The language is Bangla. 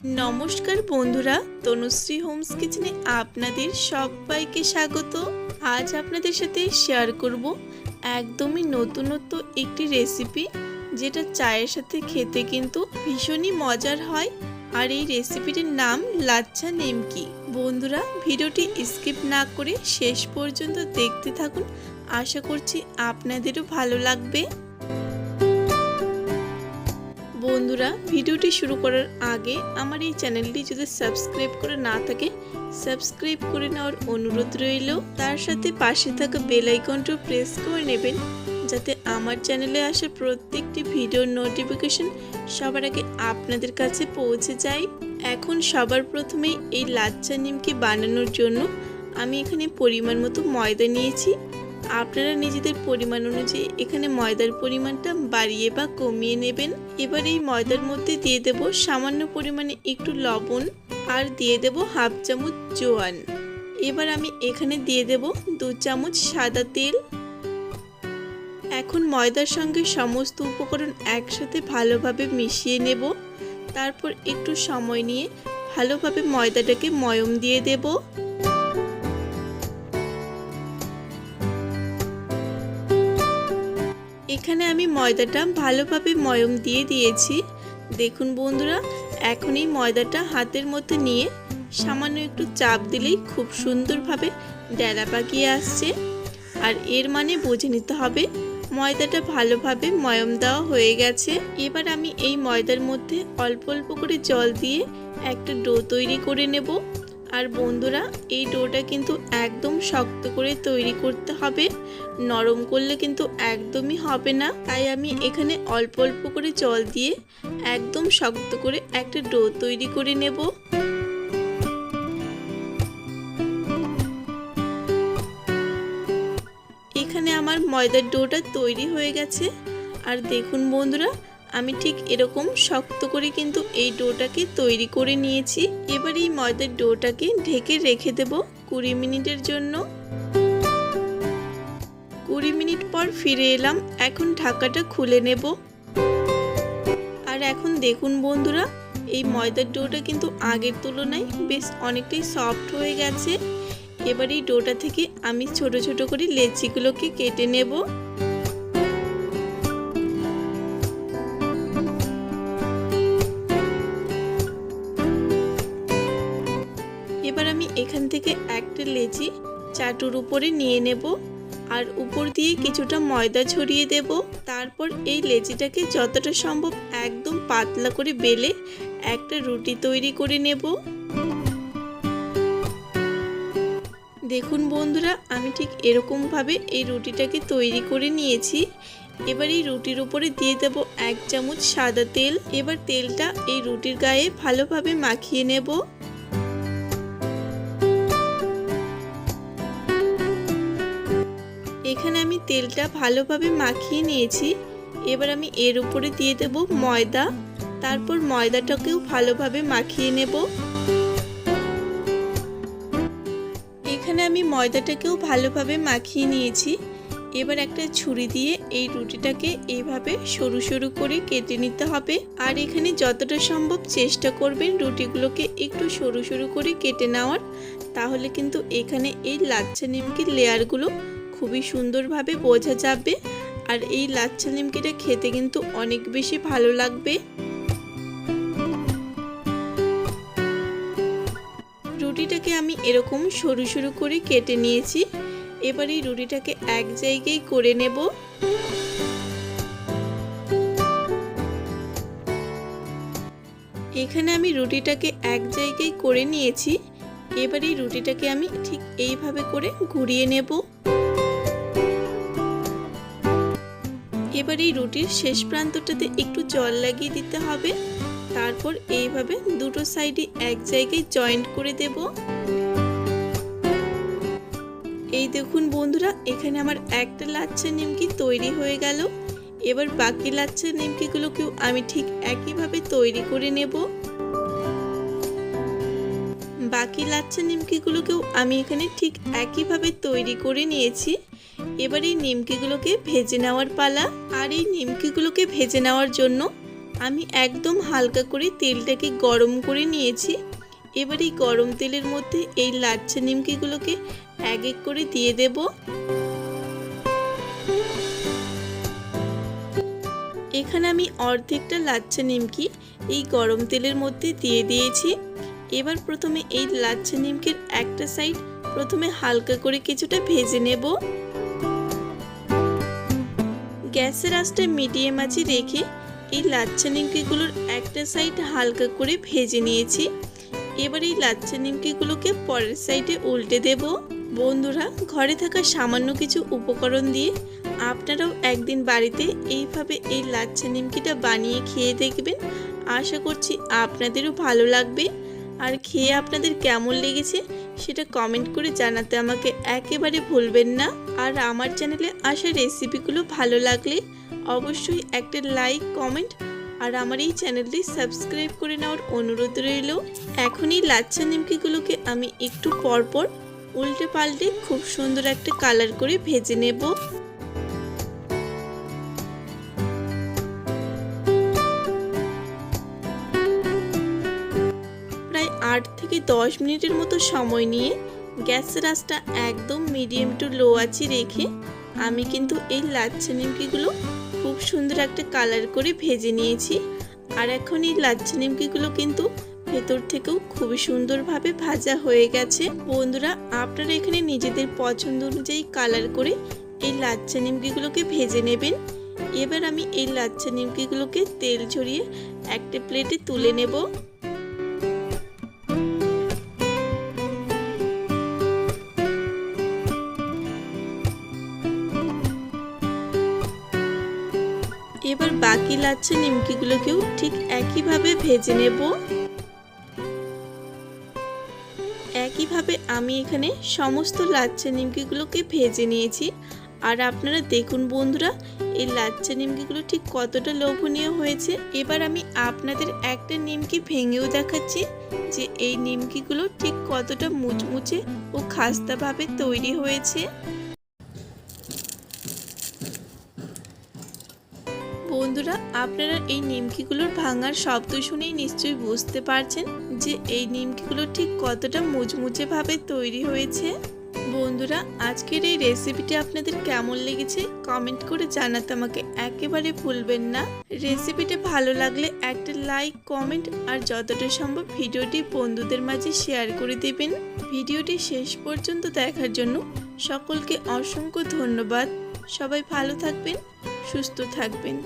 নমস্কার বন্ধুরা, তনুশ্রী হোমস কিচেনে আপনাদের সবাইকে স্বাগত। আজ আপনাদের সাথে শেয়ার করব একদমই নতুনত্ব একটি রেসিপি যেটা চায়ের সাথে খেতে কিন্তু ভীষণই মজার হয়। আর এই রেসিপিটির নাম লাচ্ছা নেমকি। বন্ধুরা, ভিডিওটি স্কিপ না করে শেষ পর্যন্ত দেখতে থাকুন। আশা করছি আপনাদেরও ভালো লাগবে। বন্ধুরা, ভিডিওটি শুরু করার আগে আমার এই চ্যানেলটি যদি সাবস্ক্রাইব করে না থাকে, সাবস্ক্রাইব করে নেওয়ার অনুরোধ রইল। তার সাথে পাশে থাকা বেল আইকনটিও প্রেস করে নেবেন, যাতে আমার চ্যানেলে আসা প্রত্যেকটি ভিডিওর নোটিফিকেশন সবার আগে আপনাদের কাছে পৌঁছে যায়। এখন সবার প্রথমেই এই লাচ্চা নিমকি বানানোর জন্য আমি এখানে পরিমাণ মতো ময়দা নিয়েছি। আপনারা নিজেদের পরিমাণ অনুযায়ী এখানে ময়দার পরিমাণটা বাড়িয়ে বা কমিয়ে নেবেন। এবার এই ময়দার মধ্যে দিয়ে দেব সামান্য পরিমাণে একটু লবণ আর দিয়ে দেব হাফ চামচ জোয়ান। এবার আমি এখানে দিয়ে দেব দু চামচ সাদা তেল। এখন ময়দার সঙ্গে সমস্ত উপকরণ একসাথে ভালোভাবে মিশিয়ে নেব। তারপর একটু সময় নিয়ে ভালোভাবে ময়দাটাকে ময়ম দিয়ে দেবো। এখানে আমি ময়দাটা ভালোভাবে ময়ম দিয়ে দিয়েছি। দেখুন বন্ধুরা, এখন এই ময়দাটা হাতের মধ্যে নিয়ে সামান্য একটু চাপ দিলেই খুব সুন্দরভাবে ডেলা পাকিয়ে আসছে। আর এর মানে বুঝে নিতে হবে, ময়দাটা ভালোভাবে ময়ম দেওয়া হয়ে গেছে। এবার আমি এই ময়দার মধ্যে অল্প অল্প করে জল দিয়ে একটা ডো তৈরি করে নেব। আর বন্ধুরা, এই ডোটা কিন্তু একদম শক্ত করে তৈরি করতে হবে। নরম করলে কিন্তু একদমই হবে না। তাই আমি এখানে অল্প অল্প করে জল দিয়ে একদম শক্ত করে একটা ডো তৈরি করে নেব। এখানে আমার ময়দার ডোটা তৈরি হয়ে গেছে। আর দেখুন বন্ধুরা, আমি ঠিক এরকম শক্ত করে কিন্তু এই ডোটাকে তৈরি করে নিয়েছি। এবার এই ময়দার ডোটাকে ঢেকে রেখে দেব কুড়ি মিনিটের জন্য। কুড়ি মিনিট পর ফিরে এলাম। এখন ঢাকাটা খুলে নেব। আর এখন দেখুন বন্ধুরা, এই ময়দার ডোটা কিন্তু আগের তুলনায় বেশ অনেকটাই সফট হয়ে গেছে। এবার এই ডোটা থেকে আমি ছোট ছোট করে লেচিগুলোকে কেটে নেব। এবার আমি এখান থেকে একটা লেচি চাটুর উপরে নিয়ে নেব। আর উপর দিয়ে কিছুটা ময়দা ছড়িয়ে দেব। তারপর এই লেচিটাকে যতটা সম্ভব একদম পাতলা করে বেলে একটা রুটি তৈরি করে নেব। দেখুন বন্ধুরা, আমি ঠিক এরকমভাবে এই রুটিটাকে তৈরি করে নিয়েছি। এবার এই রুটির উপরে দিয়ে দেব এক চামচ সাদা তেল। এবার তেলটা এই রুটির গায়ে ভালোভাবে মাখিয়ে নেব। তেলটা ভালোভাবে মাখিয়ে নিয়েছি। এবার আমি এর উপরে দিয়ে দেব ময়দা। তারপর ময়দাটাকেও ভালোভাবে মাখিয়ে নেব। এখানে আমি ময়দাটাকেও ভালোভাবে মাখিয়ে নিয়েছি। এবার একটা ছুরি দিয়ে এই রুটিটাকে এইভাবে সরু সরু করে কেটে নিতে হবে। আর এখানে যতটা সম্ভব চেষ্টা করবেন রুটিগুলোকে একটু সরু সরু করে কেটে নেওয়ার। তাহলে কিন্তু এখানে এই লাচ্ছা নিমকির লেয়ারগুলো খুবই সুন্দরভাবে বোঝা যাবে। আর এই লাচ্ছা নিমকিটা খেতে কিন্তু অনেক বেশি ভালো লাগবে। রুটিটাকে আমি এরকম সরু সরু করে কেটে নিয়েছি। এবার এই রুটিটাকে এক জায়গায় করে নেব। এখানে আমি রুটিটাকে এক জায়গায় করে নিয়েছি। এবার এই রুটিটাকে আমি ঠিক এইভাবে করে ঘুরিয়ে নেব। এই রুটির শেষ প্রান্তটাতে একটু জল লাগিয়ে দিতে হবে। তারপর এইভাবে দুটো সাইডে এক জায়গায় জয়েন্ট করে দেব। এই দেখুন বন্ধুরা, এখানে আমার একটা লাচ্ছা নিমকি তৈরি হয়ে গেল। এবার বাকি লাচ্ছা নিমকিগুলোকেও আমি ঠিক একইভাবে তৈরি করে নেব। বাকি লাচ্ছা নিমকিগুলোকেও আমি এখানে ঠিক একইভাবে তৈরি করে নিয়েছি। এবার এই নিমকিগুলোকে ভেজে নেওয়ার পালা আর এই নিমকিগুলোকে ভেজে নেওয়ার জন্য আমি একদম হালকা করে তেলটাকে গরম করে নিয়েছি। এবার এই গরম তেলের মধ্যে এই লাচ্ছা নিমকিগুলোকে এক এক করে দিয়ে দেব। এখানে আমি অর্ধেকটা লাচ্ছা নিমকি এই গরম তেলের মধ্যে দিয়ে দিয়েছি। এবার প্রথমে এই লাচ্ছা নিমকির একটা সাইড প্রথমে হালকা করে কিছুটা ভেজে নেব। গ্যাসের আঁচটা মিডিয়াম আঁচে রেখে এই লাচ্ছা নিমকিগুলোর একটা সাইড হালকা করে ভেজে নিয়েছি। এবার এই লাচ্ছা নিমকিগুলোকে পরের সাইডে উল্টে দেব। বন্ধুরা, ঘরে থাকা সামান্য কিছু উপকরণ দিয়ে আপনারাও একদিন বাড়িতে এইভাবে এই লাচ্ছা নিমকিটা বানিয়ে খেয়ে দেখবেন। আশা করছি আপনাদেরও ভালো লাগবে। আর খেয়ে আপনাদের কেমন লেগেছে সেটা কমেন্ট করে জানাতে আমাকে একেবারে ভুলবেন না। আর আমার চ্যানেলে আসা রেসিপিগুলো ভালো লাগলে অবশ্যই একটা লাইক কমেন্ট আর আমার এই চ্যানেলটি সাবস্ক্রাইব করে নেওয়ার অনুরোধ রইল। এখনই লাচ্ছা নিমকিগুলোকে আমি একটু পরপর উল্টে পাল্টে খুব সুন্দর একটা কালার করে ভেজে নেব। থেকে দশ মিনিটের মতো সময় নিয়ে গ্যাসের আঁচটা একদম মিডিয়াম টু লো আঁচে রেখে আমি কিন্তু এই লাচ্ছা নিমকিগুলো খুব সুন্দর একটা কালার করে ভেজে নিয়েছি। আর এখন এই লাচ্ছা নিমকিগুলো কিন্তু ভেতর থেকেও খুবই সুন্দরভাবে ভাজা হয়ে গেছে। বন্ধুরা, আপনারা এখানে নিজেদের পছন্দ অনুযায়ী কালার করে এই লাচ্ছা নিমকিগুলোকে ভেজে নেবেন। এবার আমি এই লাচ্ছা নিমকিগুলোকে তেল ছড়িয়ে একটা প্লেটে তুলে নেব। বাকি লাচ্ছা নিমকিগুলোকেও ঠিক একইভাবে ভেজে নেব। একইভাবে আমি এখানে সমস্ত লাচ্ছা নিমকিগুলোকে ভেজে নিয়েছি। আর আপনারা দেখুন বন্ধুরা, এই লাচ্ছা নিমকিগুলো ঠিক কতটা লোভনীয় হয়েছে। এবার আমি আপনাদের একটা নিমকি ভেঙেও দেখাচ্ছি যে এই নিমকিগুলো ঠিক কতটা মুচমুচে ও খাস্তাভাবে তৈরি হয়েছে। বন্ধুরা, আপনারা এই নিমকিগুলোর ভাঙার শব্দ শুনেই নিশ্চয়ই বুঝতে পারছেন যে এই নিমকিগুলো ঠিক কতটা মুচমুচে ভাবে তৈরি হয়েছে। বন্ধুরা, আজকের এই রেসিপিটি আপনাদের কেমন লেগেছে কমেন্ট করে জানাতে আমাকে একেবারে ভুলবেন না। রেসিপিটি ভালো লাগলে একটা লাইক, কমেন্ট আর যতটা সম্ভব ভিডিওটি বন্ধুদের মাঝে শেয়ার করে দেবেন। ভিডিওটি শেষ পর্যন্ত দেখার জন্য সকলকে অসংখ্য ধন্যবাদ। সবাই ভালো থাকবেন, সুস্থ থাকবেন।